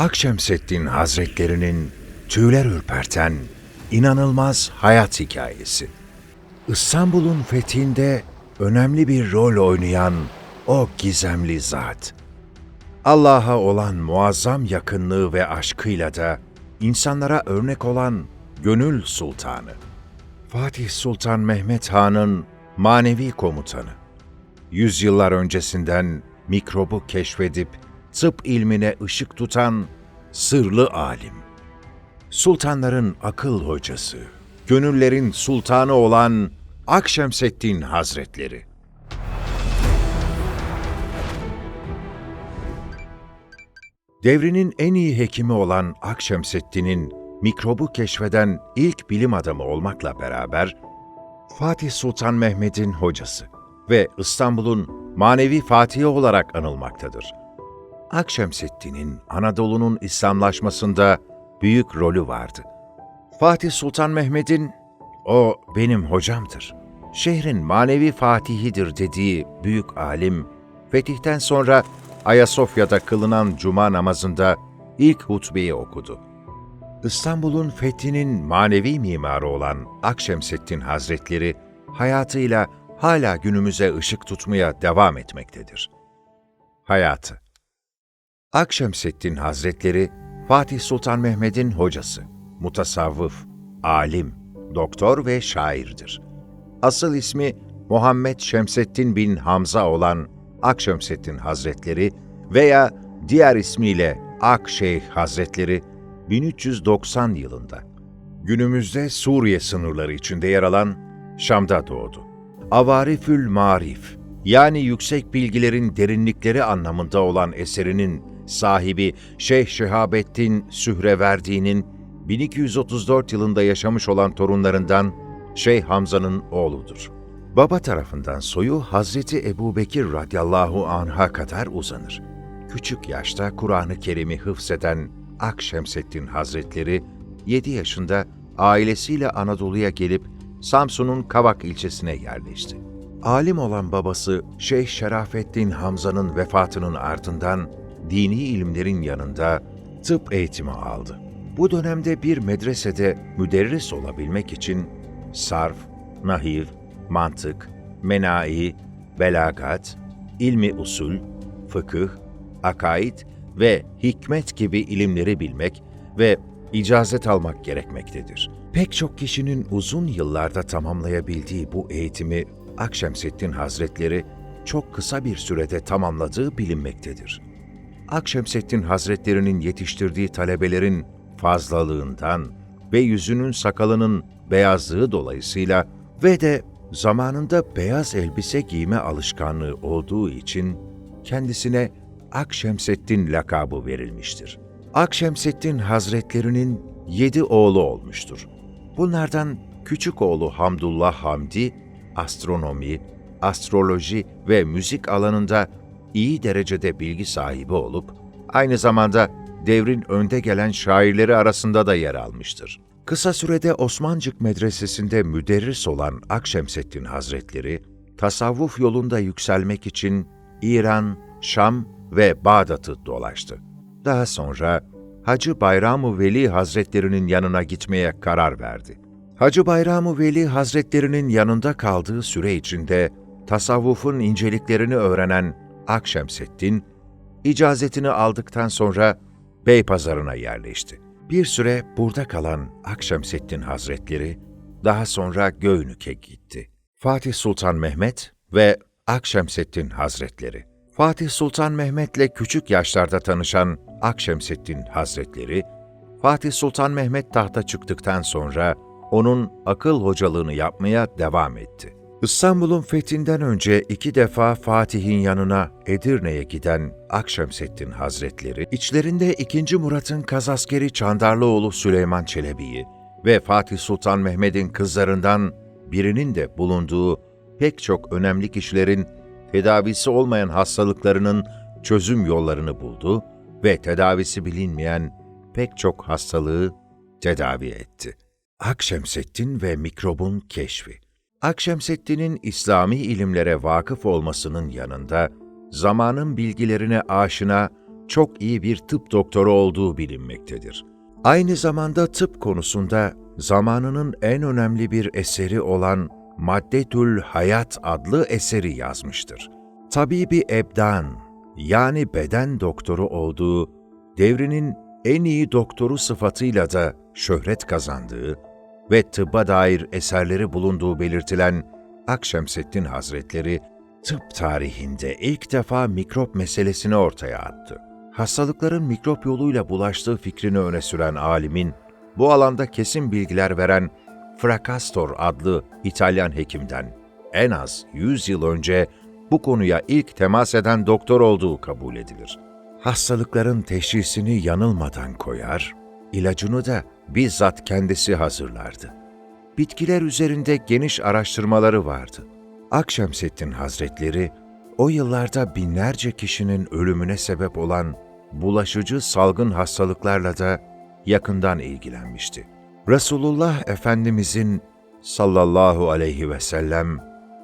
Akşemseddin Hazretlerinin tüyler ürperten, inanılmaz hayat hikayesi. İstanbul'un fethinde önemli bir rol oynayan o gizemli zat. Allah'a olan muazzam yakınlığı ve aşkıyla da insanlara örnek olan gönül sultanı. Fatih Sultan Mehmet Han'ın manevi komutanı. Yüzyıllar öncesinden mikrobu keşfedip tıp ilmine ışık tutan sırlı alim. Sultanların akıl hocası, gönüllerin sultanı olan Akşemseddin Hazretleri. Devrinin en iyi hekimi olan Akşemseddin'in mikrobu keşfeden ilk bilim adamı olmakla beraber Fatih Sultan Mehmet'in hocası ve İstanbul'un manevi fatihi olarak anılmaktadır. Akşemseddin'in Anadolu'nun İslamlaşmasında büyük rolü vardı. Fatih Sultan Mehmet'in o benim hocamdır, şehrin manevi fatihidir dediği büyük alim, fetihten sonra Ayasofya'da kılınan cuma namazında ilk hutbeyi okudu. İstanbul'un fethinin manevi mimarı olan Akşemseddin Hazretleri, hayatıyla hala günümüze ışık tutmaya devam etmektedir. Hayatı Akşemseddin Hazretleri, Fatih Sultan Mehmet'in hocası, mutasavvıf, alim, doktor ve şairdir. Asıl ismi Muhammed Şemseddin bin Hamza olan Akşemseddin Hazretleri veya diğer ismiyle Akşeyh Hazretleri 1390 yılında günümüzde Suriye sınırları içinde yer alan Şam'da doğdu. Avarifül Marif yani yüksek bilgilerin derinlikleri anlamında olan eserinin sahibi Şeyh Şehabettin Sühreverdi'nin 1234 yılında yaşamış olan torunlarından Şeyh Hamza'nın oğludur. Baba tarafından soyu Hazreti Ebu Bekir radıyallahu anh'a kadar uzanır. Küçük yaşta Kur'an-ı Kerim'i hıfzeden Akşemseddin Hazretleri 7 yaşında ailesiyle Anadolu'ya gelip Samsun'un Kavak ilçesine yerleşti. Alim olan babası Şeyh Şerafettin Hamza'nın vefatının ardından dini ilimlerin yanında tıp eğitimi aldı. Bu dönemde bir medresede müderris olabilmek için sarf, nahiv, mantık, menai, belagat, ilmi usul, fıkıh, akaid ve hikmet gibi ilimleri bilmek ve icazet almak gerekmektedir. Pek çok kişinin uzun yıllarda tamamlayabildiği bu eğitimi Akşemseddin Hazretleri çok kısa bir sürede tamamladığı bilinmektedir. Akşemseddin Hazretleri'nin yetiştirdiği talebelerin fazlalığından ve yüzünün sakalının beyazlığı dolayısıyla ve de zamanında beyaz elbise giyme alışkanlığı olduğu için kendisine Akşemseddin lakabı verilmiştir. Akşemseddin Hazretlerinin yedi oğlu olmuştur. Bunlardan küçük oğlu Hamdullah Hamdi, astronomi, astroloji ve müzik alanında iyi derecede bilgi sahibi olup, aynı zamanda devrin önde gelen şairleri arasında da yer almıştır. Kısa sürede Osmancık Medresesi'nde müderris olan Akşemseddin Hazretleri, tasavvuf yolunda yükselmek için İran, Şam ve Bağdat'ı dolaştı. Daha sonra Hacı Bayram-ı Veli Hazretlerinin yanına gitmeye karar verdi. Hacı Bayram-ı Veli Hazretlerinin yanında kaldığı süre içinde tasavvufun inceliklerini öğrenen Akşemseddin, icazetini aldıktan sonra Beypazarı'na yerleşti. Bir süre burada kalan Akşemseddin Hazretleri, daha sonra Göynük'e gitti. Fatih Sultan Mehmet ve Akşemseddin Hazretleri. Fatih Sultan Mehmet'le küçük yaşlarda tanışan Akşemseddin Hazretleri, Fatih Sultan Mehmet tahta çıktıktan sonra onun akıl hocalığını yapmaya devam etti. İstanbul'un fethinden önce iki defa Fatih'in yanına Edirne'ye giden Akşemseddin Hazretleri, içlerinde 2. Murat'ın kazaskeri Çandarlıoğlu Süleyman Çelebi'yi ve Fatih Sultan Mehmet'in kızlarından birinin de bulunduğu pek çok önemli kişilerin tedavisi olmayan hastalıklarının çözüm yollarını buldu ve tedavisi bilinmeyen pek çok hastalığı tedavi etti. Akşemseddin ve mikrobun keşfi Akşemseddin'in İslami ilimlere vakıf olmasının yanında, zamanın bilgilerine aşina çok iyi bir tıp doktoru olduğu bilinmektedir. Aynı zamanda tıp konusunda zamanının en önemli bir eseri olan Maddetül Hayat adlı eseri yazmıştır. Tabibi Ebdan yani beden doktoru olduğu, devrinin en iyi doktoru sıfatıyla da şöhret kazandığı ve tıbba dair eserleri bulunduğu belirtilen Akşemseddin Hazretleri, tıp tarihinde ilk defa mikrop meselesini ortaya attı. Hastalıkların mikrop yoluyla bulaştığı fikrini öne süren alimin, bu alanda kesin bilgiler veren Fracastor adlı İtalyan hekimden en az 100 yıl önce bu konuya ilk temas eden doktor olduğu kabul edilir. Hastalıkların teşhisini yanılmadan koyar, ilacını da bizzat kendisi hazırlardı. Bitkiler üzerinde geniş araştırmaları vardı. Akşemseddin Hazretleri, o yıllarda binlerce kişinin ölümüne sebep olan bulaşıcı salgın hastalıklarla da yakından ilgilenmişti. Resulullah Efendimizin sallallahu aleyhi ve sellem,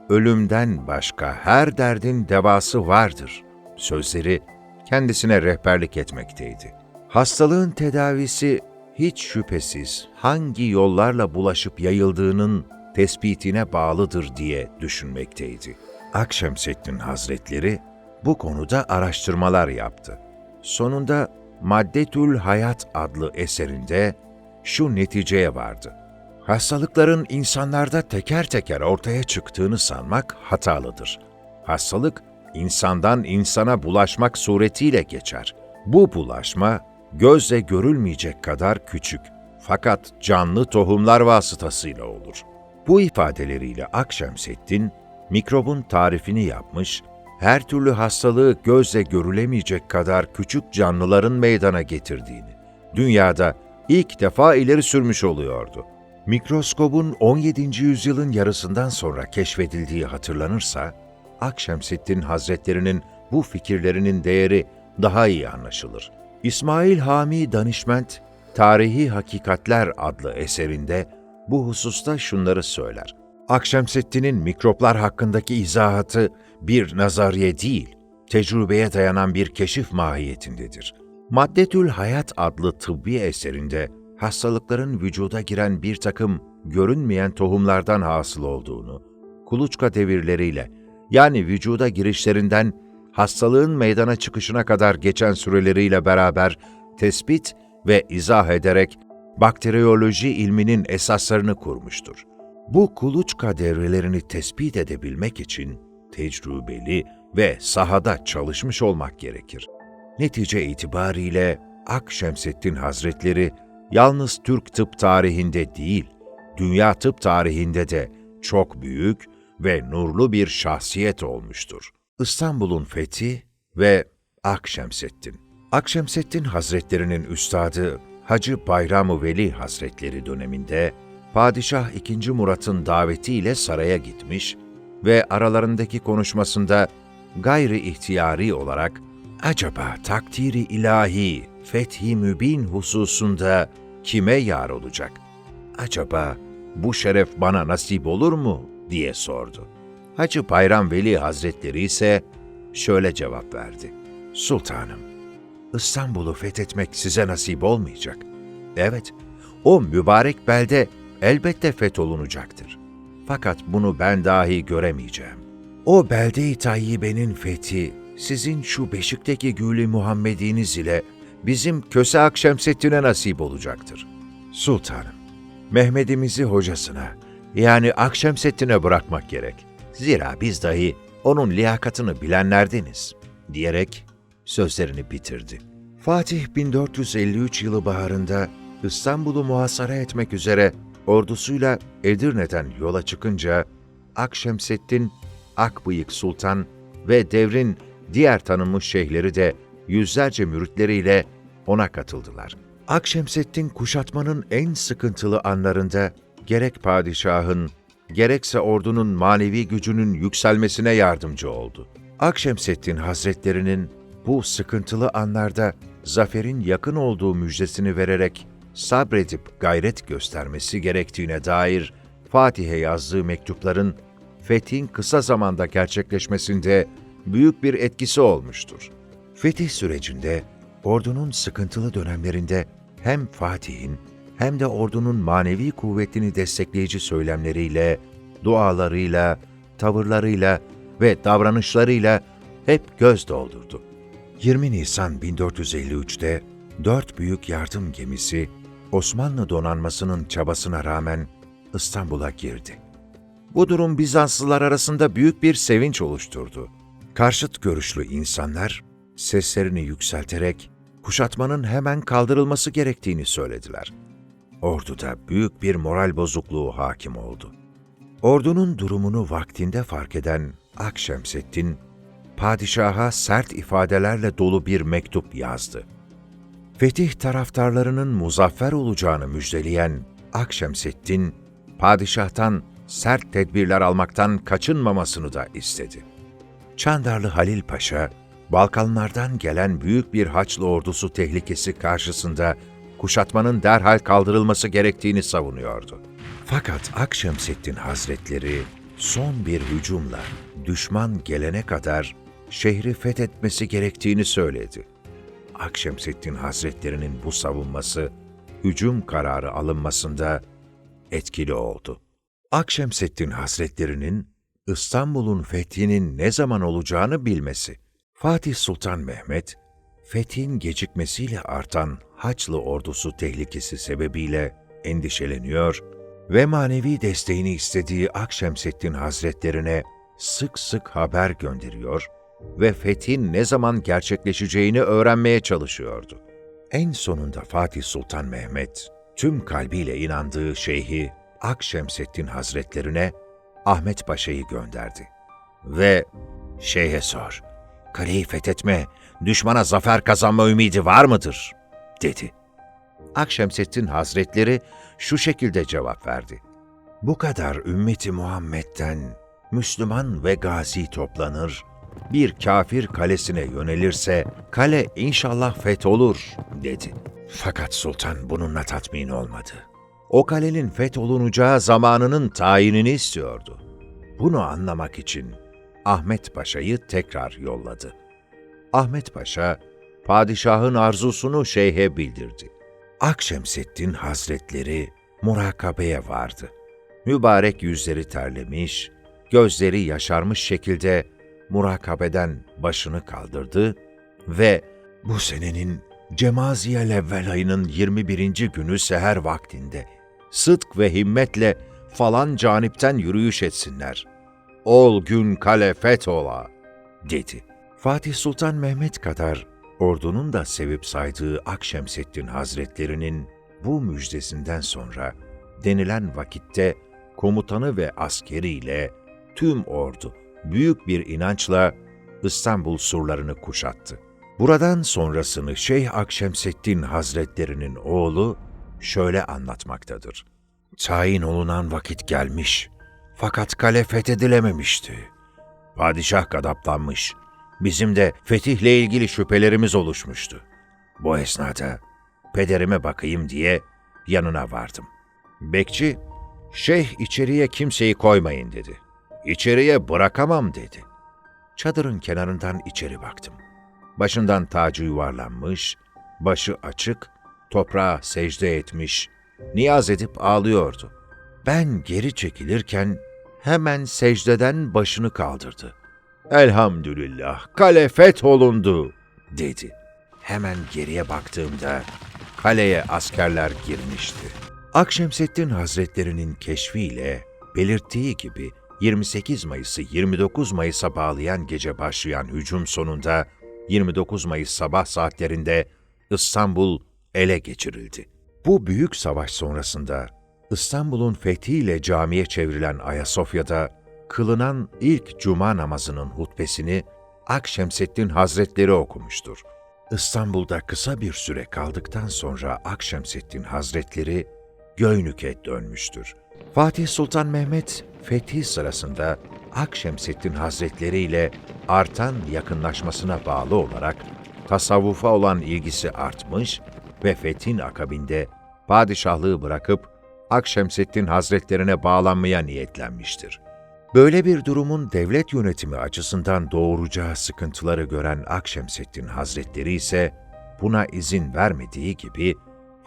ölümden başka her derdin devası vardır sözleri kendisine rehberlik etmekteydi. Hastalığın tedavisi hiç şüphesiz hangi yollarla bulaşıp yayıldığının tespitine bağlıdır diye düşünmekteydi. Akşemseddin Hazretleri bu konuda araştırmalar yaptı. Sonunda Maddetül Hayat adlı eserinde şu neticeye vardı. Hastalıkların insanlarda teker teker ortaya çıktığını sanmak hatalıdır. Hastalık, insandan insana bulaşmak suretiyle geçer. Bu bulaşma, gözle görülmeyecek kadar küçük fakat canlı tohumlar vasıtasıyla olur. Bu ifadeleriyle Akşemseddin, mikrobun tarifini yapmış, her türlü hastalığı gözle görülemeyecek kadar küçük canlıların meydana getirdiğini, dünyada ilk defa ileri sürmüş oluyordu. Mikroskobun 17. yüzyılın yarısından sonra keşfedildiği hatırlanırsa, Akşemseddin Hazretlerinin bu fikirlerinin değeri daha iyi anlaşılır. İsmail Hami Danişment, Tarihi Hakikatler adlı eserinde bu hususta şunları söyler. Akşemseddin'in mikroplar hakkındaki izahatı bir nazariye değil, tecrübeye dayanan bir keşif mahiyetindedir. Maddetül Hayat adlı tıbbi eserinde hastalıkların vücuda giren bir takım görünmeyen tohumlardan hasıl olduğunu, kuluçka devirleriyle yani vücuda girişlerinden hastalığın meydana çıkışına kadar geçen süreleriyle beraber tespit ve izah ederek bakteriyoloji ilminin esaslarını kurmuştur. Bu kuluçka devrelerini tespit edebilmek için tecrübeli ve sahada çalışmış olmak gerekir. Netice itibariyle Akşemseddin Hazretleri yalnız Türk tıp tarihinde değil, dünya tıp tarihinde de çok büyük ve nurlu bir şahsiyet olmuştur. İstanbul'un fethi ve Akşemseddin. Akşemseddin Hazretlerinin üstadı Hacı Bayram-ı Veli Hazretleri döneminde Padişah II. Murat'ın davetiyle saraya gitmiş ve aralarındaki konuşmasında gayri ihtiyari olarak acaba takdiri ilahi, fethi mübin hususunda kime yar olacak? Acaba bu şeref bana nasip olur mu? diye sordu. Hacı Bayram Veli Hazretleri ise şöyle cevap verdi. Sultanım, İstanbul'u fethetmek size nasip olmayacak. Evet, o mübarek belde elbette fetholunacaktır. Fakat bunu ben dahi göremeyeceğim. O belde-i Tayyibe'nin fethi, sizin şu Beşik'teki Gülü Muhammediniz ile bizim Köse Akşemseddin'e nasip olacaktır. Sultanım, Mehmet'imizi hocasına, yani Akşemseddin'e bırakmak gerek. Zira biz dahi onun liyakatını bilenlerdeniz, diyerek sözlerini bitirdi. Fatih 1453 yılı baharında İstanbul'u muhasara etmek üzere ordusuyla Edirne'den yola çıkınca Akşemseddin, Akbıyık Sultan ve devrin diğer tanınmış şeyhleri de yüzlerce müritleriyle ona katıldılar. Akşemseddin kuşatmanın en sıkıntılı anlarında gerek padişahın, gerekse ordunun manevi gücünün yükselmesine yardımcı oldu. Akşemseddin Hazretlerinin bu sıkıntılı anlarda zaferin yakın olduğu müjdesini vererek sabredip gayret göstermesi gerektiğine dair Fatih'e yazdığı mektupların fethin kısa zamanda gerçekleşmesinde büyük bir etkisi olmuştur. Fetih sürecinde ordunun sıkıntılı dönemlerinde hem Fatih'in hem de ordunun manevi kuvvetini destekleyici söylemleriyle, dualarıyla, tavırlarıyla ve davranışlarıyla hep göz doldurdu. 20 Nisan 1453'te dört büyük yardım gemisi Osmanlı donanmasının çabasına rağmen İstanbul'a girdi. Bu durum Bizanslılar arasında büyük bir sevinç oluşturdu. Karşıt görüşlü insanlar seslerini yükselterek kuşatmanın hemen kaldırılması gerektiğini söylediler. Orduda büyük bir moral bozukluğu hakim oldu. Ordunun durumunu vaktinde fark eden Akşemseddin, padişaha sert ifadelerle dolu bir mektup yazdı. Fetih taraftarlarının muzaffer olacağını müjdeleyen Akşemseddin, padişahtan sert tedbirler almaktan kaçınmamasını da istedi. Çandarlı Halil Paşa, Balkanlardan gelen büyük bir Haçlı ordusu tehlikesi karşısında kuşatmanın derhal kaldırılması gerektiğini savunuyordu. Fakat Akşemseddin Hazretleri son bir hücumla düşman gelene kadar şehri fethetmesi gerektiğini söyledi. Akşemseddin Hazretlerinin bu savunması hücum kararı alınmasında etkili oldu. Akşemseddin Hazretlerinin İstanbul'un fethinin ne zaman olacağını bilmesi. Fatih Sultan Mehmet, fethin gecikmesiyle artan Haçlı ordusu tehlikesi sebebiyle endişeleniyor ve manevi desteğini istediği Akşemseddin Hazretlerine sık sık haber gönderiyor ve fethin ne zaman gerçekleşeceğini öğrenmeye çalışıyordu. En sonunda Fatih Sultan Mehmet, tüm kalbiyle inandığı şeyhi Akşemseddin Hazretlerine Ahmet Paşa'yı gönderdi. Ve şeyhe sor, kaleyi fethetme, düşmana zafer kazanma ümidi var mıdır? dedi. Akşemseddin Hazretleri şu şekilde cevap verdi. Bu kadar ümmeti Muhammed'den Müslüman ve gazi toplanır, bir kafir kalesine yönelirse kale inşallah fetholur dedi. Fakat sultan bununla tatmin olmadı. O kalenin fetholunacağı zamanının tayinini istiyordu. Bunu anlamak için Ahmet Paşa'yı tekrar yolladı. Ahmet Paşa, padişahın arzusunu şeyhe bildirdi. Akşemseddin Hazretleri murakabeye vardı. Mübarek yüzleri terlemiş, gözleri yaşarmış şekilde murakabeden başını kaldırdı ve bu senenin Cemaziye Levvel ayının 21. günü seher vaktinde sıdk ve himmetle falan canipten yürüyüş etsinler. Ol gün kale fethola, dedi. Fatih Sultan Mehmet kadar ordunun da sevip saydığı Akşemseddin Hazretlerinin bu müjdesinden sonra denilen vakitte komutanı ve askeriyle tüm ordu büyük bir inançla İstanbul surlarını kuşattı. Buradan sonrasını Şeyh Akşemseddin Hazretlerinin oğlu şöyle anlatmaktadır. Tayin olunan vakit gelmiş fakat kale fethedilememişti. Padişah gadaplanmış. Bizim de fetihle ilgili şüphelerimiz oluşmuştu. Bu esnada pederime bakayım diye yanına vardım. Bekçi, şeyh içeriye kimseyi koymayın dedi. İçeriye bırakamam dedi. Çadırın kenarından içeri baktım. Başından tacı yuvarlanmış, başı açık, toprağa secde etmiş, niyaz edip ağlıyordu. Ben geri çekilirken hemen secdeden başını kaldırdı. Elhamdülillah, kale fetholundu, dedi. Hemen geriye baktığımda kaleye askerler girmişti. Akşemseddin Hazretlerinin keşfiyle belirttiği gibi 28 Mayıs'ı 29 Mayıs'a bağlayan gece başlayan hücum sonunda 29 Mayıs sabah saatlerinde İstanbul ele geçirildi. Bu büyük savaş sonrasında İstanbul'un fethiyle camiye çevrilen Ayasofya'da kılınan ilk cuma namazının hutbesini Akşemseddin Hazretleri okumuştur. İstanbul'da kısa bir süre kaldıktan sonra Akşemseddin Hazretleri Göynük'e dönmüştür. Fatih Sultan Mehmet fethi sırasında Akşemseddin Hazretleri ile artan yakınlaşmasına bağlı olarak tasavvufa olan ilgisi artmış ve fethin akabinde padişahlığı bırakıp Akşemseddin Hazretlerine bağlanmaya niyetlenmiştir. Böyle bir durumun devlet yönetimi açısından doğuracağı sıkıntıları gören Akşemseddin Hazretleri ise buna izin vermediği gibi,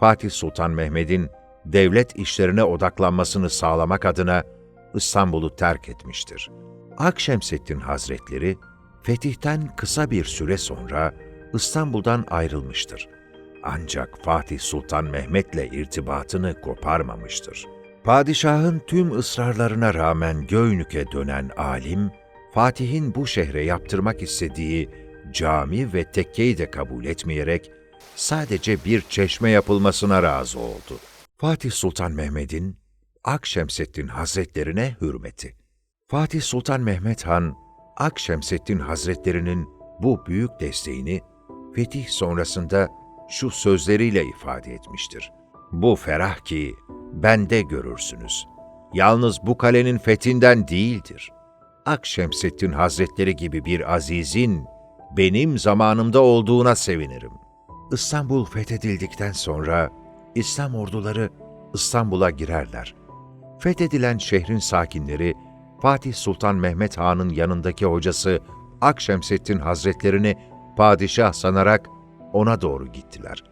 Fatih Sultan Mehmet'in devlet işlerine odaklanmasını sağlamak adına İstanbul'u terk etmiştir. Akşemseddin Hazretleri, fetihten kısa bir süre sonra İstanbul'dan ayrılmıştır. Ancak Fatih Sultan Mehmet'le irtibatını koparmamıştır. Padişahın tüm ısrarlarına rağmen Göynük'e dönen alim, Fatih'in bu şehre yaptırmak istediği cami ve tekkeyi de kabul etmeyerek sadece bir çeşme yapılmasına razı oldu. Fatih Sultan Mehmet'in Akşemseddin Hazretlerine hürmeti. Fatih Sultan Mehmet Han, Akşemseddin Hazretlerinin bu büyük desteğini fetih sonrasında şu sözleriyle ifade etmiştir. Bu ferah ki bende görürsünüz. Yalnız bu kalenin fethinden değildir. Akşemseddin Hazretleri gibi bir azizin benim zamanımda olduğuna sevinirim. İstanbul fethedildikten sonra İslam orduları İstanbul'a girerler. Fethedilen şehrin sakinleri Fatih Sultan Mehmet Han'ın yanındaki hocası Akşemseddin Hazretlerini padişah sanarak ona doğru gittiler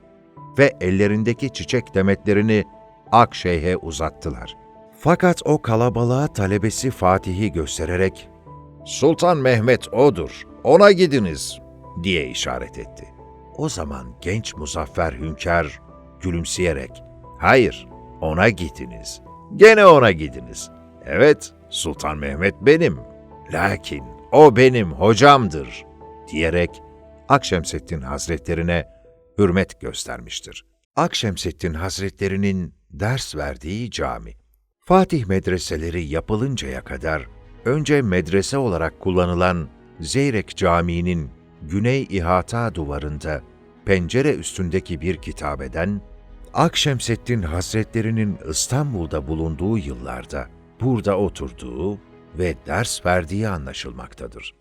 ve ellerindeki çiçek demetlerini Akşeyh'e uzattılar. Fakat o kalabalığa talebesi Fatih'i göstererek Sultan Mehmet odur, ona gidiniz diye işaret etti. O zaman genç muzaffer hünkâr gülümseyerek hayır ona gidiniz, gene ona gidiniz. Evet Sultan Mehmet benim, lakin o benim hocamdır diyerek Akşemseddin Hazretlerine hürmet göstermiştir. Akşemseddin Hazretlerinin ders verdiği cami. Fatih medreseleri yapılıncaya kadar önce medrese olarak kullanılan Zeyrek Camii'nin güney ihata duvarında pencere üstündeki bir kitabeden Akşemseddin Hazretlerinin İstanbul'da bulunduğu yıllarda burada oturduğu ve ders verdiği anlaşılmaktadır.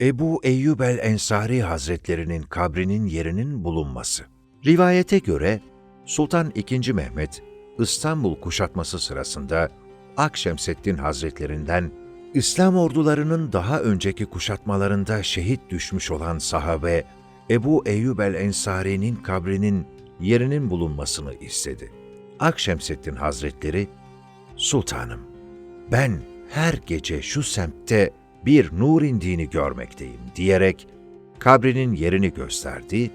Ebu Eyyub el-Ensari Hazretlerinin kabrinin yerinin bulunması. Rivayete göre Sultan II. Mehmet İstanbul kuşatması sırasında Akşemseddin Hazretlerinden İslam ordularının daha önceki kuşatmalarında şehit düşmüş olan sahabe Ebu Eyyub el-Ensari'nin kabrinin yerinin bulunmasını istedi. Akşemseddin Hazretleri, Sultanım, ben her gece şu semtte bir nur indiğini görmekteyim diyerek kabrinin yerini gösterdi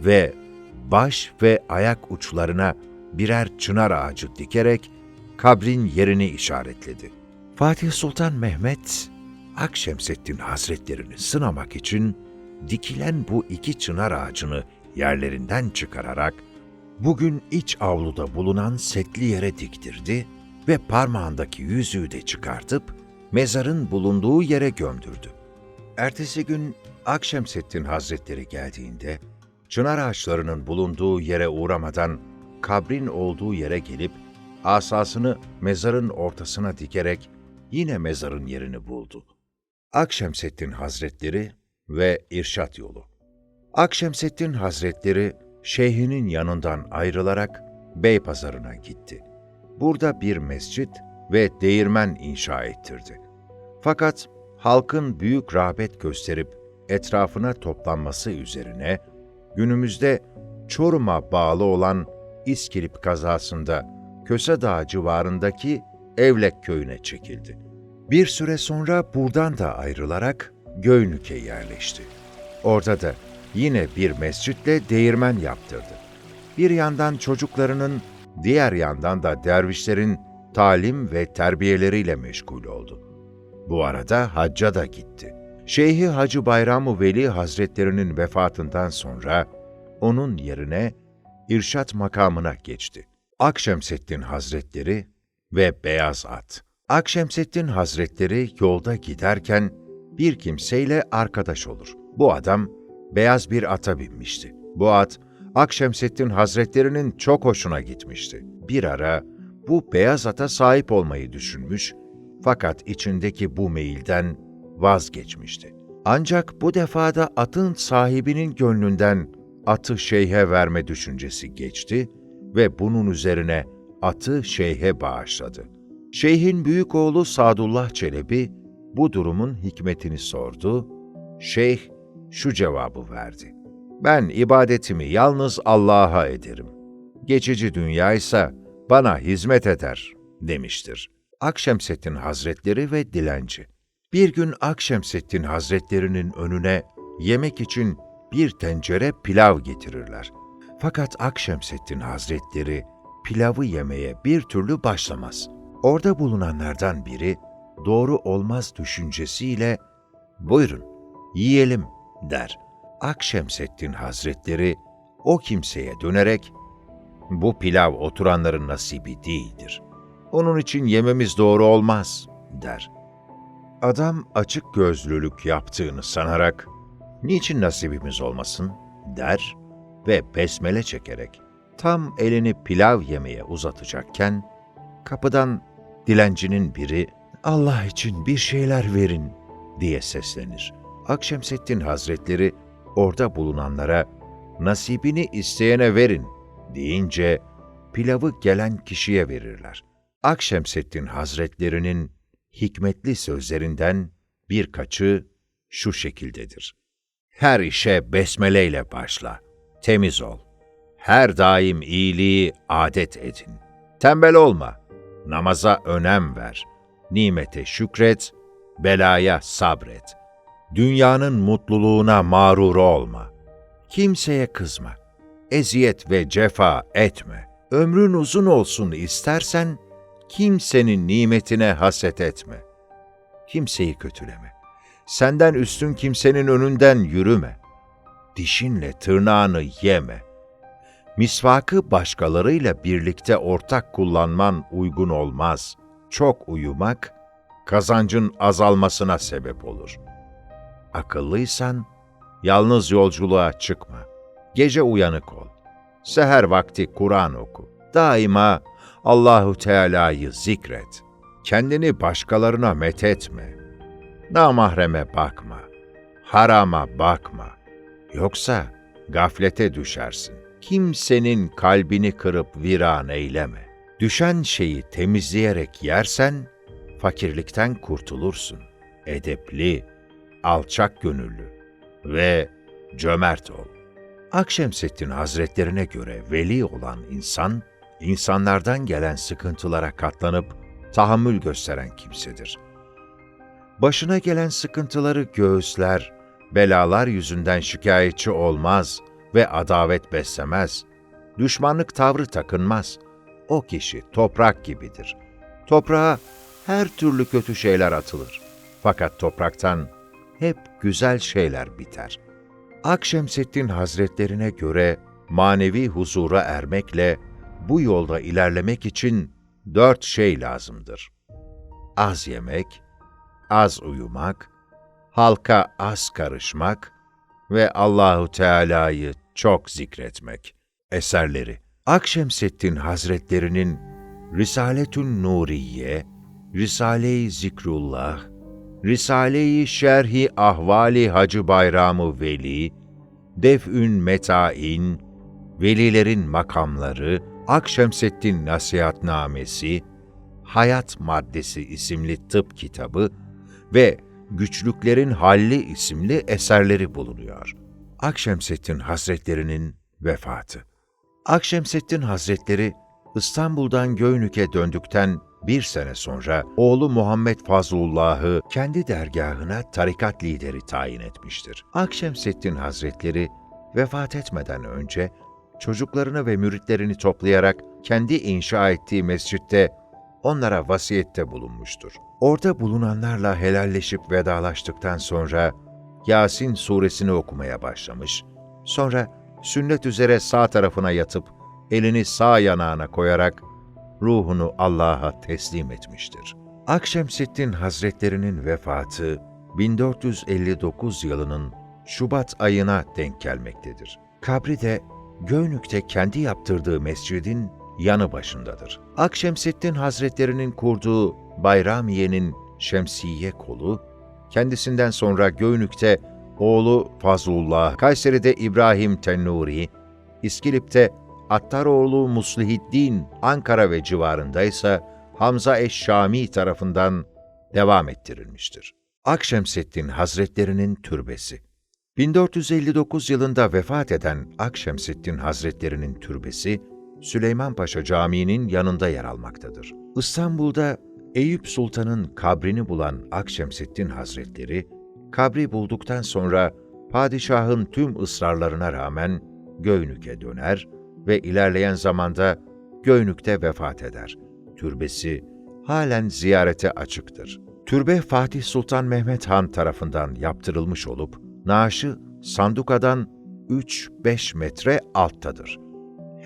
ve baş ve ayak uçlarına birer çınar ağacı dikerek kabrin yerini işaretledi. Fatih Sultan Mehmet, Akşemseddin Hazretlerini sınamak için dikilen bu iki çınar ağacını yerlerinden çıkararak bugün iç avluda bulunan setli yere diktirdi ve parmağındaki yüzüğü de çıkartıp mezarın bulunduğu yere gömdürdü. Ertesi gün Akşemseddin Hazretleri geldiğinde çınar ağaçlarının bulunduğu yere uğramadan kabrin olduğu yere gelip asasını mezarın ortasına dikerek yine mezarın yerini buldu. Akşemseddin Hazretleri ve İrşat Yolu Akşemseddin Hazretleri şeyhinin yanından ayrılarak Beypazarı'na gitti. Burada bir mescit ve değirmen inşa ettirdi. Fakat halkın büyük rağbet gösterip etrafına toplanması üzerine günümüzde Çorum'a bağlı olan İskilip kazasında Köse Dağı civarındaki Evlek köyüne çekildi. Bir süre sonra buradan da ayrılarak Göynük'e yerleşti. Orada da yine bir mescitle değirmen yaptırdı. Bir yandan çocuklarının, diğer yandan da dervişlerin talim ve terbiyeleriyle meşgul oldu. Bu arada hacca da gitti. Şeyhi Hacı Bayram-ı Veli Hazretlerinin vefatından sonra onun yerine irşat makamına geçti. Akşemseddin Hazretleri ve Beyaz At. Akşemseddin Hazretleri yolda giderken bir kimseyle arkadaş olur. Bu adam beyaz bir ata binmişti. Bu at Akşemseddin Hazretlerinin çok hoşuna gitmişti. Bir ara bu beyaz ata sahip olmayı düşünmüş fakat içindeki bu meyilden vazgeçmişti. Ancak bu defada atın sahibinin gönlünden atı şeyhe verme düşüncesi geçti ve bunun üzerine atı şeyhe bağışladı. Şeyhin büyük oğlu Sadullah Çelebi bu durumun hikmetini sordu. Şeyh şu cevabı verdi. Ben ibadetimi yalnız Allah'a ederim. Geçici dünya ise bana hizmet eder demiştir. Akşemseddin Hazretleri ve Dilenci Bir gün Akşemseddin Hazretlerinin önüne yemek için bir tencere pilav getirirler. Fakat Akşemseddin Hazretleri pilavı yemeye bir türlü başlamaz. Orada bulunanlardan biri doğru olmaz düşüncesiyle "Buyurun, yiyelim." der. Akşemseddin Hazretleri o kimseye dönerek "Bu pilav oturanların nasibi değildir. Onun için yememiz doğru olmaz." der. Adam açık gözlülük yaptığını sanarak "Niçin nasibimiz olmasın?" der ve besmele çekerek tam elini pilav yemeye uzatacakken kapıdan dilencinin biri Allah için bir şeyler verin diye seslenir. Akşemseddin Hazretleri orada bulunanlara nasibini isteyene verin deyince pilavı gelen kişiye verirler. Akşemseddin Hazretlerinin hikmetli sözlerinden birkaçı şu şekildedir. Her işe besmeleyle başla. Temiz ol. Her daim iyiliği adet edin. Tembel olma. Namaza önem ver. Nimete şükret, belaya sabret. Dünyanın mutluluğuna mağrur olma. Kimseye kızma. Eziyet ve cefa etme. Ömrün uzun olsun istersen, kimsenin nimetine haset etme. Kimseyi kötüleme. Senden üstün kimsenin önünden yürüme. Dişinle tırnağını yeme. Misvakı başkalarıyla birlikte ortak kullanman uygun olmaz. Çok uyumak, kazancın azalmasına sebep olur. Akıllıysan, yalnız yolculuğa çıkma. Gece uyanık ol. Seher vakti Kur'an oku. Daima Allahu Teala'yı zikret. Kendini başkalarına methetme. Namahreme bakma. Harama bakma. Yoksa gaflete düşersin. Kimsenin kalbini kırıp viran eyleme. Düşen şeyi temizleyerek yersen, fakirlikten kurtulursun. Edepli, alçak gönüllü ve cömert ol. Akşemseddin Hazretlerine göre veli olan insan, insanlardan gelen sıkıntılara katlanıp tahammül gösteren kimsedir. Başına gelen sıkıntıları göğüsler, belalar yüzünden şikayetçi olmaz ve adavet beslemez. Düşmanlık tavrı takınmaz. O kişi toprak gibidir. Toprağa her türlü kötü şeyler atılır. Fakat topraktan hep güzel şeyler biter. Akşemseddin Hazretlerine göre manevi huzura ermekle bu yolda ilerlemek için dört şey lazımdır. Az yemek, az uyumak, halka az karışmak ve Allahu Teala'yı çok zikretmek. Eserleri Akşemseddin Hazretlerinin Risaletün Nuriye, Risale-i Zikrullah, Risale-i Şerhi Ahvali Hacı Bayramı Veli, Def'ün Meta'in, Velilerin Makamları, Akşemseddin Nasihatnamesi, Hayat Maddesi isimli tıp kitabı ve Güçlüklerin Halli isimli eserleri bulunuyor. Akşemseddin Hazretlerinin vefatı Akşemseddin Hazretleri İstanbul'dan Göynük'e döndükten bir sene sonra oğlu Muhammed Fazlullah'ı kendi dergahına tarikat lideri tayin etmiştir. Akşemseddin Hazretleri vefat etmeden önce çocuklarını ve müritlerini toplayarak kendi inşa ettiği mescitte onlara vasiyette bulunmuştur. Orada bulunanlarla helalleşip vedalaştıktan sonra Yasin suresini okumaya başlamış. Sonra sünnet üzere sağ tarafına yatıp elini sağ yanağına koyarak ruhunu Allah'a teslim etmiştir. Akşemseddin Hazretlerinin vefatı 1459 yılının Şubat ayına denk gelmektedir. Kabri de Göynük'te kendi yaptırdığı mescidin yanı başındadır. Akşemseddin Hazretlerinin kurduğu Bayramiye'nin şemsiye kolu, kendisinden sonra Göynük'te oğlu Fazlullah, Kayseri'de İbrahim Tennuri, İskilip'te Attaroğlu Muslihiddin Ankara ve civarındaysa Hamza Eş-Şami tarafından devam ettirilmiştir. Akşemseddin Hazretlerinin türbesi 1459 yılında vefat eden Akşemseddin Hazretlerinin türbesi, Süleymanpaşa Camii'nin yanında yer almaktadır. İstanbul'da Eyüp Sultan'ın kabrini bulan Akşemseddin Hazretleri, kabri bulduktan sonra padişahın tüm ısrarlarına rağmen Göynük'e döner ve ilerleyen zamanda Göynük'te vefat eder. Türbesi halen ziyarete açıktır. Türbe Fatih Sultan Mehmet Han tarafından yaptırılmış olup, naaşı sandukadan 3-5 metre alttadır.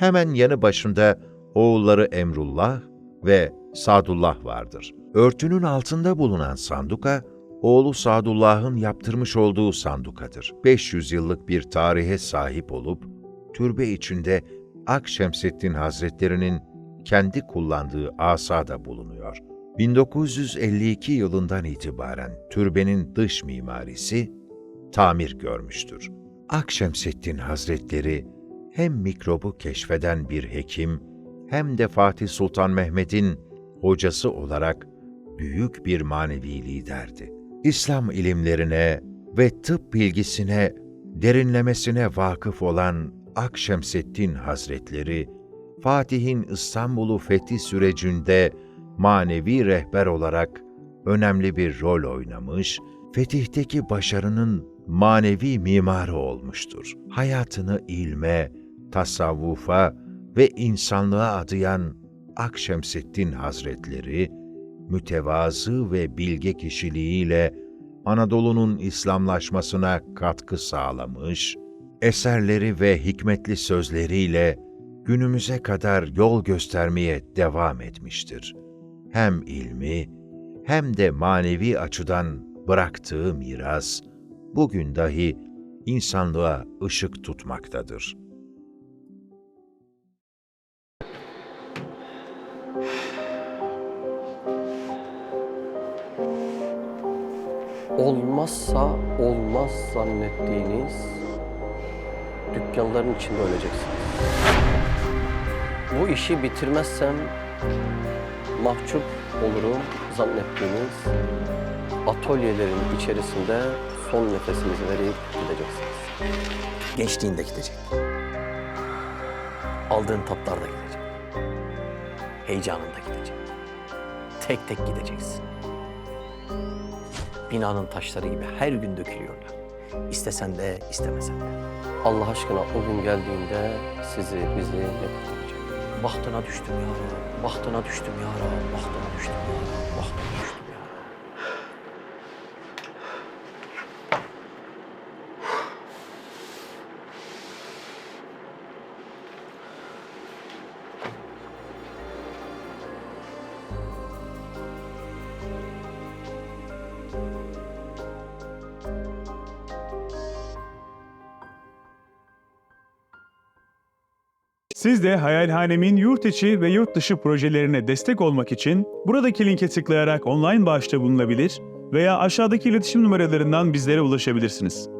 Hemen yanı başında oğulları Emrullah ve Sadullah vardır. Örtünün altında bulunan sanduka, oğlu Sadullah'ın yaptırmış olduğu sandukadır. 500 yıllık bir tarihe sahip olup, türbe içinde Akşemseddin Hazretlerinin kendi kullandığı asa da bulunuyor. 1952 yılından itibaren türbenin dış mimarisi tamir görmüştür. Akşemseddin Hazretleri hem mikrobu keşfeden bir hekim hem de Fatih Sultan Mehmet'in hocası olarak büyük bir manevi liderdi. İslam ilimlerine ve tıp bilgisine derinlemesine vakıf olan Akşemseddin Hazretleri, Fatih'in İstanbul'u fethi sürecinde manevi rehber olarak önemli bir rol oynamış, fetihteki başarının manevi mimarı olmuştur. Hayatını ilme, tasavvufa ve insanlığa adayan Akşemseddin Hazretleri, mütevazı ve bilge kişiliğiyle Anadolu'nun İslamlaşmasına katkı sağlamış, eserleri ve hikmetli sözleriyle günümüze kadar yol göstermeye devam etmiştir. Hem ilmi hem de manevi açıdan bıraktığı miras bugün dahi insanlığa ışık tutmaktadır. Olmazsa olmaz zannettiğiniz dükkanların içinde öleceksiniz. Bu işi bitirmezsem mahcup olurum zannettiğiniz atölyelerin içerisinde son nefesinizi verip gideceksiniz. Gençliğinde gidecek. Aldığın tatlar da gidecek. Heyecanın da gidecek. Tek tek gideceksin. Binanın taşları gibi her gün dökülüyorlar. İstesen de istemesen de. Allah aşkına o gün geldiğinde sizi, bizi ne kurtaracak? Bahtına düştüm ya Rab, bahtına düştüm ya Rab, bahtına düştüm ya Rab, bahtına düştüm Siz de Hayalhanem'in yurt içi ve yurt dışı projelerine destek olmak için buradaki linke tıklayarak online bağışta bulunabilir veya aşağıdaki iletişim numaralarından bizlere ulaşabilirsiniz.